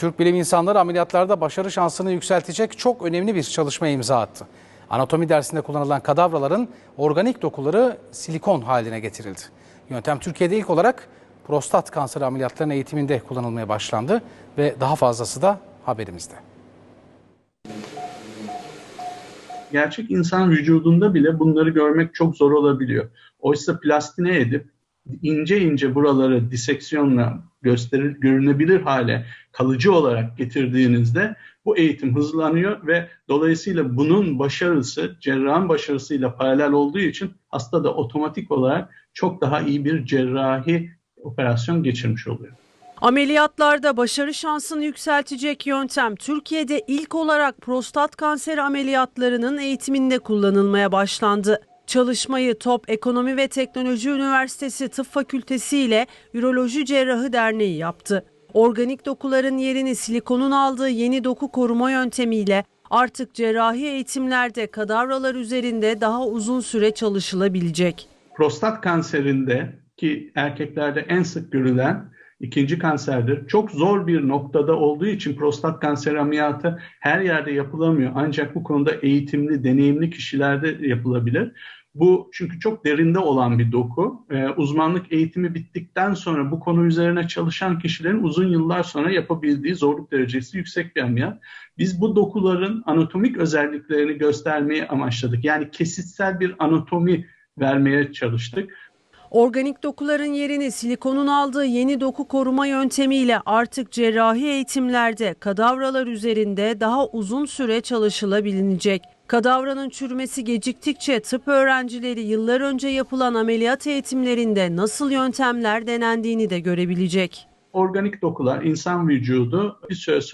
Türk bilim insanları ameliyatlarda başarı şansını yükseltecek çok önemli bir çalışmaya imza attı. Anatomi dersinde kullanılan kadavraların organik dokuları silikon haline getirildi. Yöntem Türkiye'de ilk olarak prostat kanseri ameliyatlarının eğitiminde kullanılmaya başlandı ve daha fazlası da haberimizde. gerçek insan vücudunda bile bunları görmek çok zor olabiliyor. Oysa plastine edip ince ince buraları diseksiyonla gösterir, görünebilir hale kalıcı olarak getirdiğinizde bu eğitim hızlanıyor ve dolayısıyla bunun başarısı cerrahın başarısıyla paralel olduğu için hasta da otomatik olarak çok daha iyi bir cerrahi operasyon geçirmiş oluyor. Ameliyatlarda başarı şansını yükseltecek yöntem Türkiye'de ilk olarak prostat kanseri ameliyatlarının eğitiminde kullanılmaya başlandı. Çalışmayı Top Ekonomi ve Teknoloji Üniversitesi Tıp Fakültesi ile Üroloji Cerrahı Derneği yaptı. Organik dokuların yerini silikonun aldığı yeni doku koruma yöntemiyle artık cerrahi eğitimlerde kadavralar üzerinde daha uzun süre çalışılabilecek. prostat kanserinde ki erkeklerde en sık görülen ikinci kanserdir. Çok zor bir noktada olduğu için prostat kanseri ameliyatı her yerde yapılamıyor. Ancak bu konuda eğitimli, deneyimli kişilerde yapılabilir. Bu çünkü çok derinde olan bir doku. Ee, uzmanlık eğitimi bittikten sonra bu konu üzerine çalışan kişilerin uzun yıllar sonra yapabildiği zorluk derecesi yüksek bir ameliyat. Biz bu dokuların anatomik özelliklerini göstermeyi amaçladık. Yani kesitsel bir anatomi vermeye çalıştık. Organik dokuların yerini silikonun aldığı yeni doku koruma yöntemiyle artık cerrahi eğitimlerde kadavralar üzerinde daha uzun süre çalışılabilinecek. Kadavranın çürümesi geciktikçe tıp öğrencileri yıllar önce yapılan ameliyat eğitimlerinde nasıl yöntemler denendiğini de görebilecek. Organik dokular insan vücudu bir süre sonra